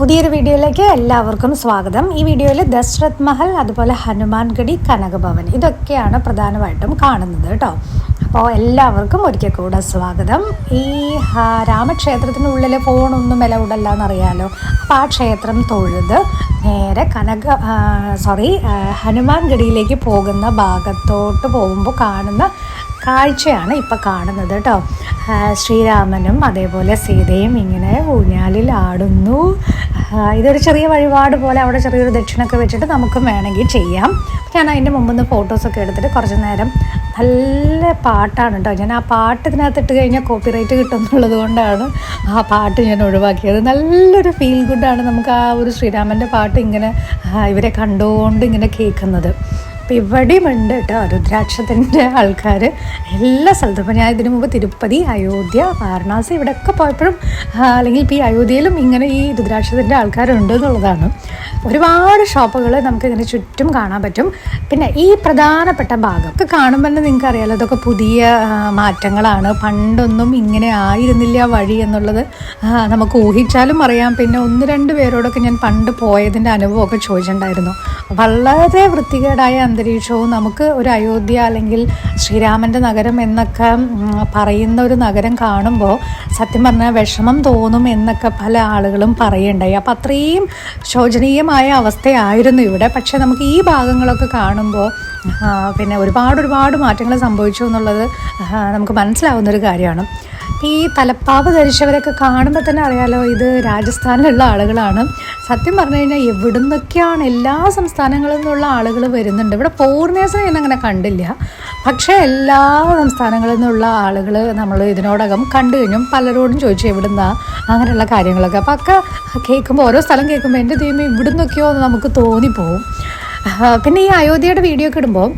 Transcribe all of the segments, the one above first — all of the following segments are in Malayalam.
പുതിയൊരു വീഡിയോയിലേക്ക് എല്ലാവർക്കും സ്വാഗതം. ഈ വീഡിയോയിൽ ദശരഥ് മഹൽ അതുപോലെ ഹനുമാൻഗഡി കനകഭവൻ ഇതൊക്കെയാണ് പ്രധാനമായിട്ടും കാണുന്നത് കേട്ടോ. അപ്പോൾ എല്ലാവർക്കും ഒരിക്കൽ കൂടെ സ്വാഗതം. ഈ രാമക്ഷേത്രത്തിനുള്ളിൽ ഫോണൊന്നും വിലവിടല്ല എന്നറിയാലോ അപ്പോൾ ആ ക്ഷേത്രം തൊഴുത് നേരെ കനക സോറി ഹനുമാൻഗഡിയിലേക്ക് പോകുന്ന ഭാഗത്തോട്ട് പോകുമ്പോൾ കാണുന്ന കാഴ്ചയാണ് ഇപ്പം കാണുന്നത് കേട്ടോ ശ്രീരാമനും അതേപോലെ സീതയും ഇങ്ങനെ ഊഞ്ഞാലിൽ ആടുന്നു. ഇതൊരു ചെറിയ വഴിപാട് പോലെ അവിടെ ചെറിയൊരു ദക്ഷിണൊക്കെ വെച്ചിട്ട് നമുക്കും വേണമെങ്കിൽ ചെയ്യാം. ഞാൻ അതിന്റെ മുമ്പ് ഫോട്ടോസൊക്കെ എടുത്തിട്ട് കുറച്ച് നേരം നല്ല പാട്ടാണ് കേട്ടോ ഞാൻ ആ പാട്ട് ഇതിനകത്ത് ഇട്ട് കഴിഞ്ഞാൽ കോപ്പിറൈറ്റ് റൈറ്റ് കിട്ടും എന്നുള്ളത് കൊണ്ടാണ് ആ പാട്ട് ഞാൻ ഒഴിവാക്കിയത്. നല്ലൊരു ഫീൽ ഗുഡാണ് നമുക്ക് ആ ഒരു ശ്രീരാമന്റെ പാട്ട് ഇങ്ങനെ ഇവരെ കണ്ടുകൊണ്ട് ഇങ്ങനെ കേൾക്കുന്നത്. അപ്പോൾ ഇവിടെയും ഉണ്ട് കേട്ടോ രുദ്രാക്ഷത്തിന്റെ ആൾക്കാർ എല്ലാ സ്ഥലത്തും. ഇപ്പോൾ ഞാൻ ഇതിനു മുമ്പ് തിരുപ്പതി അയോധ്യ വാരണാസി ഇവിടെയൊക്കെ പോയപ്പോഴും അല്ലെങ്കിൽ ഇപ്പോൾ ഈ അയോധ്യയിലും ഇങ്ങനെ ഈ രുദ്രാക്ഷത്തിന്റെ ആൾക്കാരുണ്ട് എന്നുള്ളതാണ്. ഒരുപാട് ഷോപ്പുകൾ നമുക്ക് ഇങ്ങനെ ചുറ്റും കാണാൻ പറ്റും. പിന്നെ ഈ പ്രധാനപ്പെട്ട ഭാഗം ഒക്കെ കാണുമ്പോൾ തന്നെ നിങ്ങൾക്ക് അറിയാലോ ഇതൊക്കെ പുതിയ മാറ്റങ്ങളാണ്. പണ്ടൊന്നും ഇങ്ങനെ ആയിരുന്നില്ല വഴി എന്നുള്ളത്. നമുക്ക് ഊഹിച്ചാലും അറിയാം. പിന്നെ ഒന്ന് രണ്ട് പേരോടൊക്കെ ഞാൻ പണ്ട് പോയതിന്റെ അനുഭവമൊക്കെ ചോദിച്ചിട്ടുണ്ടായിരുന്നു. വളരെ വൃത്തികേടായ അന്തരീക്ഷവും നമുക്ക് ഒരു അയോധ്യ അല്ലെങ്കിൽ ശ്രീരാമന്റെ നഗരം എന്നൊക്കെ പറയുന്ന ഒരു നഗരം കാണുമ്പോൾ സത്യം പറഞ്ഞാൽ വിഷമം തോന്നും എന്നൊക്കെ പല ആളുകളും പറയുണ്ടായി. അപ്പം അത്രയും ശോചനീയമായ അവസ്ഥയായിരുന്നു ഇവിടെ. പക്ഷെ നമുക്ക് ഈ ഭാഗങ്ങളൊക്കെ കാണുമ്പോൾ പിന്നെ ഒരുപാട് ഒരുപാട് മാറ്റങ്ങൾ സംഭവിച്ചു എന്നുള്ളത് നമുക്ക് മനസ്സിലാവുന്നൊരു കാര്യമാണ്. ഈ തലപ്പാവ് ധരിച്ചവരൊക്കെ കാണുമ്പോൾ തന്നെ അറിയാലോ ഇത് രാജസ്ഥാനിലുള്ള ആളുകളാണ്. സത്യം പറഞ്ഞു കഴിഞ്ഞാൽ എവിടുന്നൊക്കെയാണ് എല്ലാ സംസ്ഥാനങ്ങളിൽ നിന്നുള്ള ആളുകൾ വരുന്നുണ്ട്. ഇവിടെ പൂർണേസം ഞാൻ അങ്ങനെ കണ്ടില്ല. പക്ഷേ എല്ലാ സംസ്ഥാനങ്ങളിൽ നിന്നുള്ള ആളുകൾ നമ്മൾ ഇതിനോടകം കണ്ടു കഴിഞ്ഞും പലരോടും ചോദിച്ചു എവിടുന്നാ അങ്ങനെയുള്ള കാര്യങ്ങളൊക്കെ. അപ്പോൾ ഒക്കെ കേൾക്കുമ്പോൾ ഓരോ സ്ഥലം കേൾക്കുമ്പോൾ എന്റെ ദൈവം ഇവിടുന്നൊക്കെയോ എന്ന് നമുക്ക് തോന്നിപ്പോവും. പിന്നെ ഈ അയോധ്യയുടെ വീഡിയോ ഒക്കെ ഇടുമ്പോൾ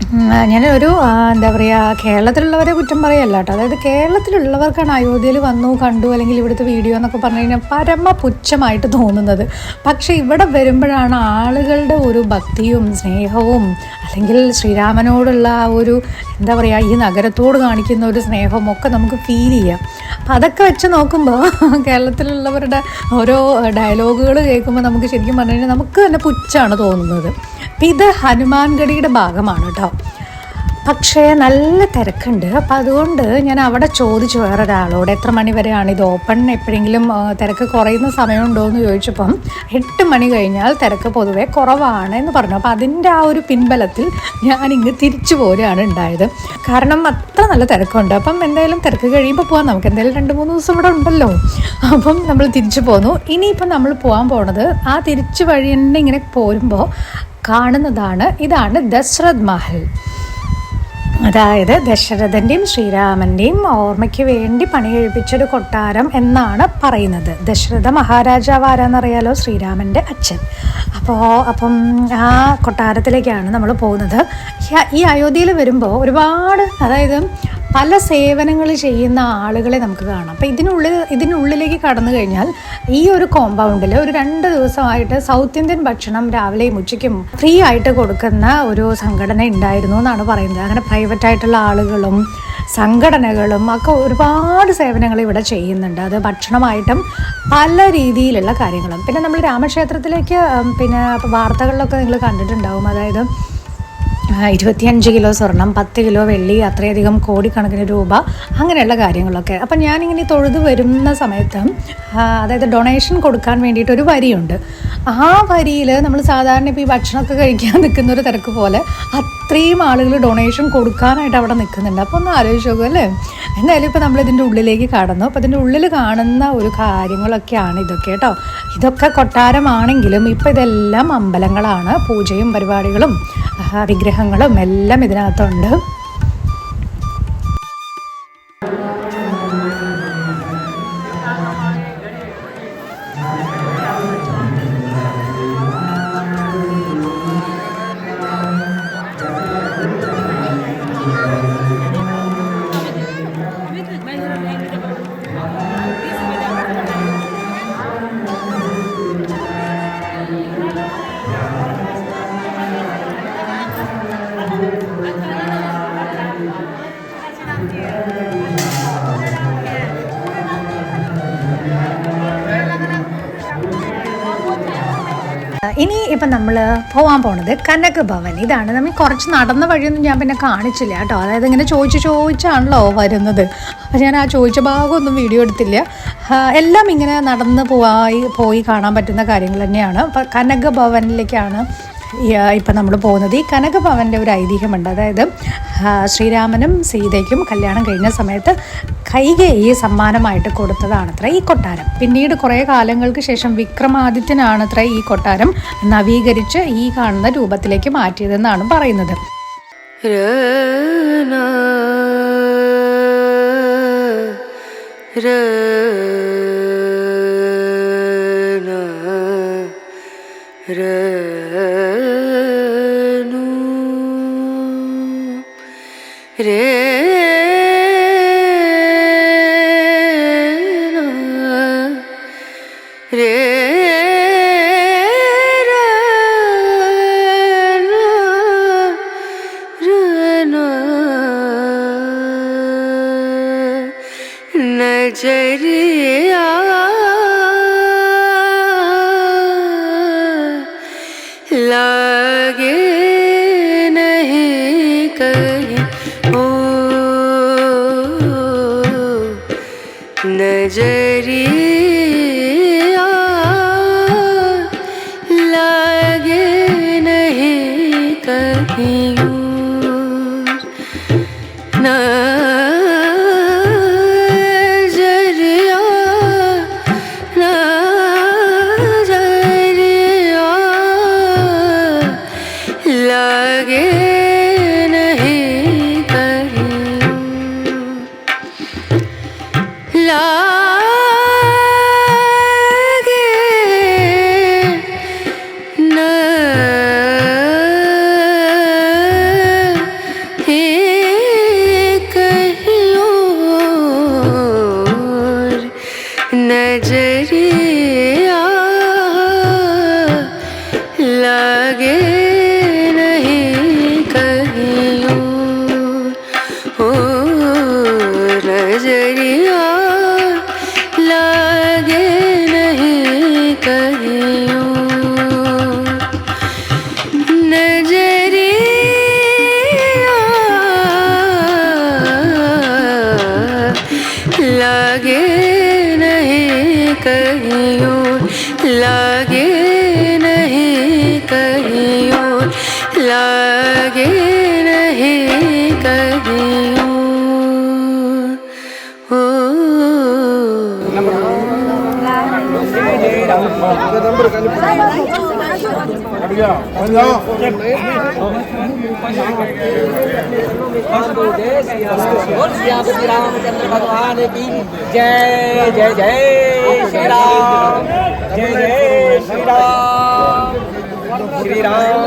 ഉം, ഒരു എന്താ പറയുക കേരളത്തിലുള്ളവരെ കുറ്റം പറയല്ല കേട്ടോ. അതായത് കേരളത്തിലുള്ളവർക്കാണ് അയോധ്യയിൽ വന്നു കണ്ടു അല്ലെങ്കിൽ ഇവിടുത്തെ വീഡിയോ എന്നൊക്കെ പറഞ്ഞു കഴിഞ്ഞാൽ പരമ പുച്ഛമായിട്ട് തോന്നുന്നത്. പക്ഷേ ഇവിടെ വരുമ്പോഴാണ് ആളുകളുടെ ഒരു ഭക്തിയും സ്നേഹവും അല്ലെങ്കിൽ ശ്രീരാമനോടുള്ള ആ ഒരു എന്താ പറയുക ഈ നഗരത്തോട് കാണിക്കുന്ന ഒരു സ്നേഹവും ഒക്കെ നമുക്ക് ഫീൽ ചെയ്യാം. അപ്പം അതൊക്കെ വെച്ച് നോക്കുമ്പോൾ കേരളത്തിലുള്ളവരുടെ ഓരോ ഡയലോഗുകൾ കേൾക്കുമ്പോൾ നമുക്ക് ശരിക്കും പറഞ്ഞു കഴിഞ്ഞാൽ നമുക്ക് തന്നെ പുച്ഛമാണ് തോന്നുന്നത്. അപ്പം ഇത് ഹനുമാൻഗഡിയുടെ ഭാഗമാണ് കേട്ടോ പക്ഷേ നല്ല തിരക്കുണ്ട്. അപ്പം അതുകൊണ്ട് ഞാൻ അവിടെ ചോദിച്ചു വേറൊരാളോട് എത്ര മണി വരെയാണ് ഇത് ഓപ്പൺ എപ്പോഴെങ്കിലും തിരക്ക് കുറയുന്ന സമയമുണ്ടോ എന്ന് ചോദിച്ചപ്പം എട്ട് മണി കഴിഞ്ഞാൽ തിരക്ക് പൊതുവേ കുറവാണ് എന്ന് പറഞ്ഞു. അപ്പോൾ അതിന്റെ ആ ഒരു പിൻബലത്തിൽ ഞാൻ ഇങ്ങ് തിരിച്ചു പോരുകയാണ് ഉണ്ടായത്. കാരണം അത്ര നല്ല തിരക്കുണ്ട്. അപ്പം എന്തായാലും തിരക്ക് കഴിയുമ്പോൾ പോകാം നമുക്ക് എന്തായാലും രണ്ട് മൂന്ന് ദിവസം ഇവിടെ ഉണ്ടല്ലോ. അപ്പം നമ്മൾ തിരിച്ചു പോന്നു. ഇനിയിപ്പം നമ്മൾ പോകാൻ പോണത് ആ തിരിച്ചു വഴി തന്നെ ഇങ്ങനെ പോരുമ്പോൾ കാണുന്നതാണ്. ഇതാണ് ദശരഥ് മഹൽ. അതായത് ദശരഥന്റെയും ശ്രീരാമന്റെയും ഓർമ്മയ്ക്ക് വേണ്ടി പണി കഴിപ്പിച്ചൊരു കൊട്ടാരം എന്നാണ് പറയുന്നത്. ദശരഥ മഹാരാജാവ് ആരാന്നറിയാലോ? ശ്രീരാമന്റെ അച്ഛൻ. അപ്പോൾ അപ്പം ആ കൊട്ടാരത്തിലേക്കാണ് നമ്മൾ പോകുന്നത്. ഈ- അയോധ്യയിൽ വരുമ്പോൾ ഒരുപാട് അതായത് പല സേവനങ്ങൾ ചെയ്യുന്ന ആളുകളെ നമുക്ക് കാണാം. അപ്പോൾ ഇതിനുള്ളിൽ ഇതിനുള്ളിലേക്ക് കടന്നു കഴിഞ്ഞാൽ ഈ ഒരു കോമ്പൗണ്ടിൽ ഒരു രണ്ട് ദിവസമായിട്ട് സൗത്ത് ഇന്ത്യൻ ഭക്ഷണം രാവിലെയും ഉച്ചയ്ക്കും ഫ്രീ ആയിട്ട് കൊടുക്കുന്ന ഒരു സംഘടന ഉണ്ടായിരുന്നു എന്നാണ് പറയുന്നത്. അങ്ങനെ പ്രൈവറ്റ് ആയിട്ടുള്ള ആളുകളും സംഘടനകളും ഒക്കെ ഒരുപാട് സേവനങ്ങൾ ഇവിടെ ചെയ്യുന്നുണ്ട്. അത് ഭക്ഷണമായിട്ടും പല രീതിയിലുള്ള കാര്യങ്ങളും. പിന്നെ നമ്മൾ രാമക്ഷേത്രത്തിലേക്ക് പിന്നെ വാർത്തകളിലൊക്കെ നിങ്ങൾ കണ്ടിട്ടുണ്ടാവും. അതായത് ഇരുപത്തിയഞ്ച് കിലോ സ്വർണം പത്ത് കിലോ വെള്ളി അത്രയധികം കോടിക്കണക്കിന് രൂപ അങ്ങനെയുള്ള കാര്യങ്ങളൊക്കെ. അപ്പം ഞാനിങ്ങനെ തൊഴുത് വരുന്ന സമയത്ത് അതായത് ഡൊണേഷൻ കൊടുക്കാൻ വേണ്ടിയിട്ട് ഒരു വരിയുണ്ട്. ആ വരിയിൽ നമ്മൾ സാധാരണ ഇപ്പോൾ ഈ ഭക്ഷണമൊക്കെ കഴിക്കാൻ നിൽക്കുന്ന ഒരു തിരക്ക് പോലെ അത്രയും ആളുകൾ ഡൊണേഷൻ കൊടുക്കാനായിട്ട് അവിടെ നിൽക്കുന്നുണ്ട്. അപ്പോൾ ഒന്ന് ആലോചിച്ച് നോക്കും അല്ലേ? എന്തായാലും ഇപ്പോൾ നമ്മൾ ഇതിന്റെ ഉള്ളിലേക്ക് കടന്നു. അപ്പോൾ ഇതിന്റെ ഉള്ളിൽ കാണുന്ന ഒരു കാര്യങ്ങളൊക്കെയാണ് ഇതൊക്കെ കേട്ടോ. ഇതൊക്കെ കൊട്ടാരമാണെങ്കിലും ഇപ്പോൾ ഇതെല്ലാം അമ്പലങ്ങളാണ്. പൂജയും പരിപാടികളും ആ, വിഗ്രഹങ്ങളും എല്ലാം ഇതിനകത്തുണ്ട്. ഇപ്പം നമ്മൾ പോകാൻ പോണത് കനക ഭവൻ ഇതാണ്. നമ്മൾ കുറച്ച് നടന്ന വഴിയൊന്നും ഞാൻ പിന്നെ കാണിച്ചില്ല കേട്ടോ. അതായത് ഇങ്ങനെ ചോദിച്ച് ചോദിച്ചാണല്ലോ വരുന്നത്. അപ്പോൾ ഞാൻ ആ ചോദിച്ച ഭാഗമൊന്നും വീഡിയോ എടുത്തില്ല. എല്ലാം ഇങ്ങനെ നടന്ന് പോയി പോയി കാണാൻ പറ്റുന്ന കാര്യങ്ങൾ തന്നെയാണ്. അപ്പം കനക ഭവനിലേക്കാണ് ഇപ്പം നമ്മൾ പോകുന്നത് ഈ കനകഭവന്റെ ഒരു ഐതിഹ്യമുണ്ട്. അതായത് ശ്രീരാമനും സീതയ്ക്കും കല്യാണം കഴിഞ്ഞ സമയത്ത് കൈകേയി സമ്മാനമായിട്ട് കൊടുത്തതാണത്ര ഈ കൊട്ടാരം. പിന്നീട് കുറേ കാലങ്ങൾക്ക് ശേഷം വിക്രമാദിത്യനാണത്ര ഈ കൊട്ടാരം നവീകരിച്ച് ഈ കാണുന്ന രൂപത്തിലേക്ക് മാറ്റിയതെന്നാണ് പറയുന്നത്. ര नजरिया कहीं और लागे नहीं कहीं और लागे नहीं कहीं और बोल रामचंद्र भगवान की जय जय जय श्री राम जय जय श्री राम श्री राम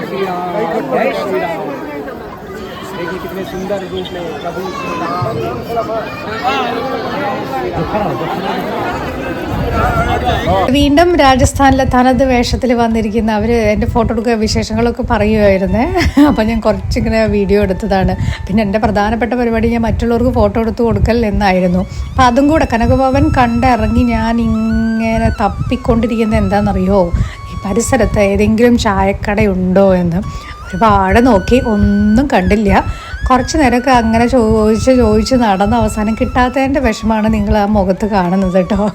श्री राम जय श्री राम देखिए कितने सुंदर रूप में प्रभु श्री राम। വീണ്ടും രാജസ്ഥാനിലെ തനത് വേഷത്തിൽ വന്നിരിക്കുന്ന അവർ എന്റെ ഫോട്ടോ എടുക്കുക വിശേഷങ്ങളൊക്കെ പറയുമായിരുന്നേ അപ്പോൾ ഞാൻ കുറച്ചിങ്ങനെ വീഡിയോ എടുത്തതാണ്. പിന്നെ എന്റെ പ്രധാനപ്പെട്ട പരിപാടി ഞാൻ മറ്റുള്ളവർക്ക് ഫോട്ടോ എടുത്ത് കൊടുക്കൽ എന്നായിരുന്നു. അപ്പം അതും കൂടെ കനകഭവൻ കണ്ടിറങ്ങി ഞാൻ ഇങ്ങനെ തപ്പിക്കൊണ്ടിരിക്കുന്നത് എന്താണെന്നറിയോ? ഈ പരിസരത്ത് ഏതെങ്കിലും ചായക്കടയുണ്ടോ എന്ന് ഒരുപാട് നോക്കി ഒന്നും കണ്ടില്ല. കുറച്ച് നേരമൊക്കെ അങ്ങനെ ചോദിച്ച് ചോദിച്ച് നടന്ന് അവസാനം കിട്ടാത്തതിന്റെ വിഷമാണ് നിങ്ങൾ ആ മുഖത്ത് കാണുന്നത് കേട്ടോ.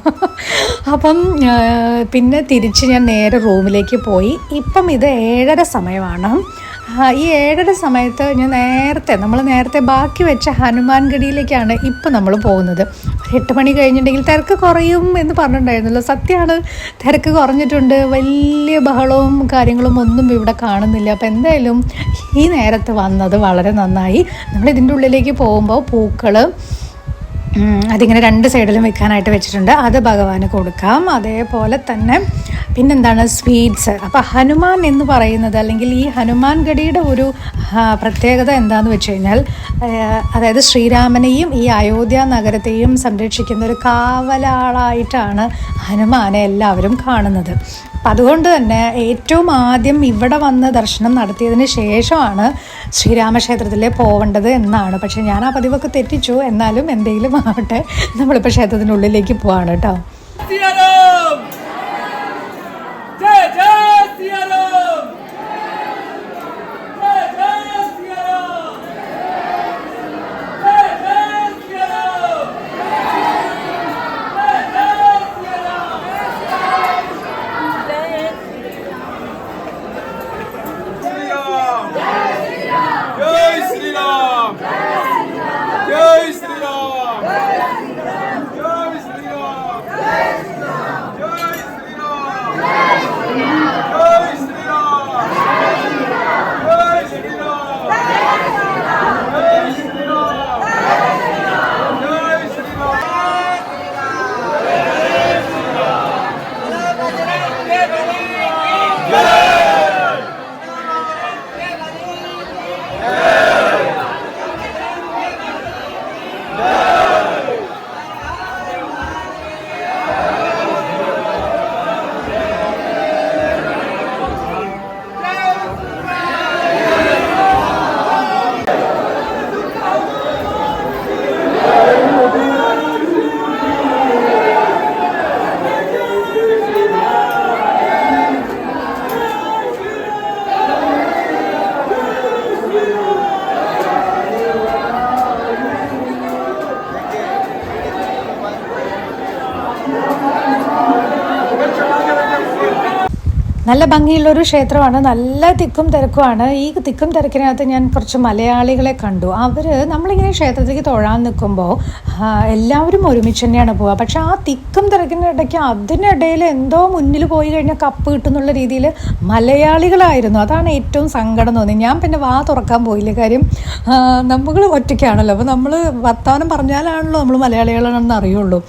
അപ്പം പിന്നെ തിരിച്ച് ഞാൻ നേരെ റൂമിലേക്ക് പോയി. ഇപ്പം ഇത് ഏഴര സമയമാണ്. ഈ ഏഴര സമയത്ത് ഞാൻ നേരത്തെ നമ്മൾ നേരത്തെ ബാക്കി വെച്ച ഹനുമാൻഗഡിയിലേക്കാണ് ഇപ്പം നമ്മൾ പോകുന്നത്. എട്ട് മണി കഴിഞ്ഞിട്ടുണ്ടെങ്കിൽ തിരക്ക് കുറയും എന്ന് പറഞ്ഞിട്ടുണ്ടായിരുന്നല്ലോ. സത്യമാണ് തിരക്ക് കുറഞ്ഞിട്ടുണ്ട്. വലിയ ബഹളവും കാര്യങ്ങളും ഒന്നും ഇവിടെ കാണുന്നില്ല. അപ്പോൾ എന്തായാലും ഈ നേരത്ത് വന്നത് വളരെ നന്നായി. നമ്മൾ ഇതിന്റെ ഉള്ളിലേക്ക് പോകുമ്പോൾ പൂക്കൾ അതിങ്ങനെ രണ്ട് സൈഡിലും വെക്കാനായിട്ട് വെച്ചിട്ടുണ്ട്. അത് ഭഗവാന് കൊടുക്കാം. അതേപോലെ തന്നെ പിന്നെന്താണ് സ്വീറ്റ്സ്? അപ്പോൾ ഹനുമാൻ എന്ന് പറയുന്നത് അല്ലെങ്കിൽ ഈ ഹനുമാൻ ഗഡിയുടെ ഒരു പ്രത്യേകത എന്താന്ന് വെച്ച് കഴിഞ്ഞാൽ അതായത് ശ്രീരാമനെയും ഈ അയോധ്യ നഗരത്തെയും സംരക്ഷിക്കുന്ന ഒരു കാവലാളായിട്ടാണ് ഹനുമാനെ എല്ലാവരും കാണുന്നത്. അപ്പം അതുകൊണ്ട് തന്നെ ഏറ്റവും ആദ്യം ഇവിടെ വന്ന് ദർശനം നടത്തിയതിന് ശേഷമാണ് ശ്രീരാമക്ഷേത്രത്തിലെ പോവേണ്ടത് എന്നാണ്. പക്ഷേ ഞാൻ ആ പതിവൊക്കെ തെറ്റിച്ചു. എന്നാലും എന്തെങ്കിലും ആവട്ടെ നമ്മളിപ്പോൾ ക്ഷേത്രത്തിനുള്ളിലേക്ക് പോവാണ് കേട്ടോ. നല്ല ഭംഗിയുള്ളൊരു ക്ഷേത്രമാണ്. നല്ല തിക്കും തിരക്കുമാണ്. ഈ തിക്കും തിരക്കിനകത്ത് ഞാൻ കുറച്ച് മലയാളികളെ കണ്ടു. അവർ നമ്മളിങ്ങനെ ക്ഷേത്രത്തിലേക്ക് തൊഴാൻ നിൽക്കുമ്പോൾ എല്ലാവരും ഒരുമിച്ച് തന്നെയാണ് പോവുക. പക്ഷെ ആ തിക്കും തിരക്കിന്റെ ഇടയ്ക്ക് അതിനിടയിൽ എന്തോ മുന്നിൽ പോയി കഴിഞ്ഞാൽ കപ്പ് കിട്ടുന്നുള്ള രീതിയിൽ മലയാളികളായിരുന്നു. അതാണ് ഏറ്റവും സങ്കടം തോന്നി ഞാൻ പിന്നെ വാ തുറക്കാൻ പോയില്ല. കാര്യം നമ്മൾ ഒറ്റയ്ക്കാണല്ലോ. അപ്പോൾ നമ്മൾ വർത്തമാനം പറഞ്ഞാലാണല്ലോ നമ്മൾ മലയാളികളാണെന്ന് അറിയുള്ളൂ.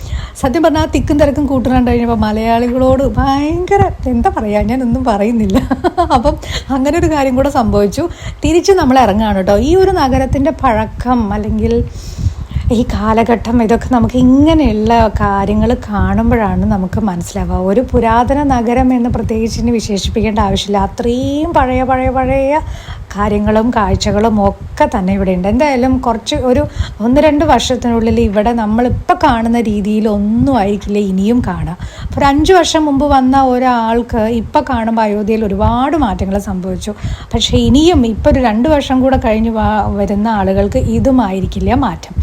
സത്യം പറഞ്ഞാൽ ആ തിക്കും തിരക്കും കൂട്ടുന്നുണ്ട് കഴിഞ്ഞപ്പോൾ മലയാളികളോട് ഭയങ്കര എന്താ പറയുക ഞാൻ ഒന്നും പറയുന്നില്ല. അപ്പം അങ്ങനെ ഒരു കാര്യം കൂടെ സംഭവിച്ചു. തിരിച്ച് നമ്മൾ ഇറങ്ങുകയാണ് കേട്ടോ. ഈ ഒരു നഗരത്തിന്റെ പഴക്കം അല്ലെങ്കിൽ ഈ കാലഘട്ടം ഇതൊക്കെ നമുക്ക് ഇങ്ങനെയുള്ള കാര്യങ്ങൾ കാണുമ്പോഴാണ് നമുക്ക് മനസ്സിലാവുക. ഒരു പുരാതന നഗരം എന്ന് പ്രത്യേകിച്ച് ഇനി വിശേഷിപ്പിക്കേണ്ട ആവശ്യമില്ല. അത്രയും പഴയ പഴയ പഴയ കാര്യങ്ങളും കാഴ്ചകളും ഒക്കെ തന്നെ ഇവിടെ ഉണ്ട്. എന്തായാലും കുറച്ച് ഒരു ഒന്ന് രണ്ട് വർഷത്തിനുള്ളിൽ ഇവിടെ നമ്മളിപ്പോൾ കാണുന്ന രീതിയിൽ ഒന്നും ആയിരിക്കില്ല ഇനിയും കാണാം. അപ്പോൾ ഒരു അഞ്ച് വർഷം മുമ്പ് വന്ന ഒരാൾക്ക് ഇപ്പോൾ കാണുമ്പോൾ അയോധ്യയിൽ ഒരുപാട് മാറ്റങ്ങൾ സംഭവിച്ചു. പക്ഷേ ഇനിയും ഇപ്പോൾ ഒരു രണ്ട് വർഷം കൂടെ കഴിഞ്ഞ് വരുന്ന ആളുകൾക്ക് ഇതുമായിരിക്കില്ല മാറ്റം.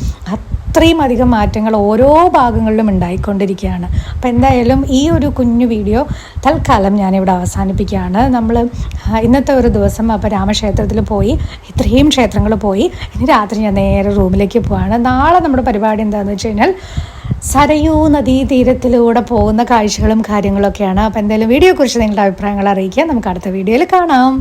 അത്രയും അധികം മാറ്റങ്ങൾ ഓരോ ഭാഗങ്ങളിലും ഉണ്ടായിക്കൊണ്ടിരിക്കുകയാണ്. അപ്പം എന്തായാലും ഈ ഒരു കുഞ്ഞു വീഡിയോ തൽക്കാലം ഞാനിവിടെ അവസാനിപ്പിക്കുകയാണ്. നമ്മൾ ഇന്നത്തെ ഒരു ദിവസം അപ്പോൾ രാമക്ഷേത്രത്തിൽ പോയി ഇത്രയും ക്ഷേത്രങ്ങൾ പോയി ഇനി രാത്രി ഞാൻ നേരെ റൂമിലേക്ക് പോവാണ്. നാളെ നമ്മുടെ പരിപാടി എന്താണെന്ന് വെച്ച് കഴിഞ്ഞാൽ സരയൂ നദീതീരത്തിലൂടെ പോകുന്ന കാഴ്ചകളും കാര്യങ്ങളൊക്കെയാണ്. അപ്പോൾ എന്തായാലും വീഡിയോയെക്കുറിച്ച് നിങ്ങളുടെ അഭിപ്രായങ്ങൾ അറിയിക്കുക. നമുക്ക് അടുത്ത വീഡിയോയിൽ കാണാം.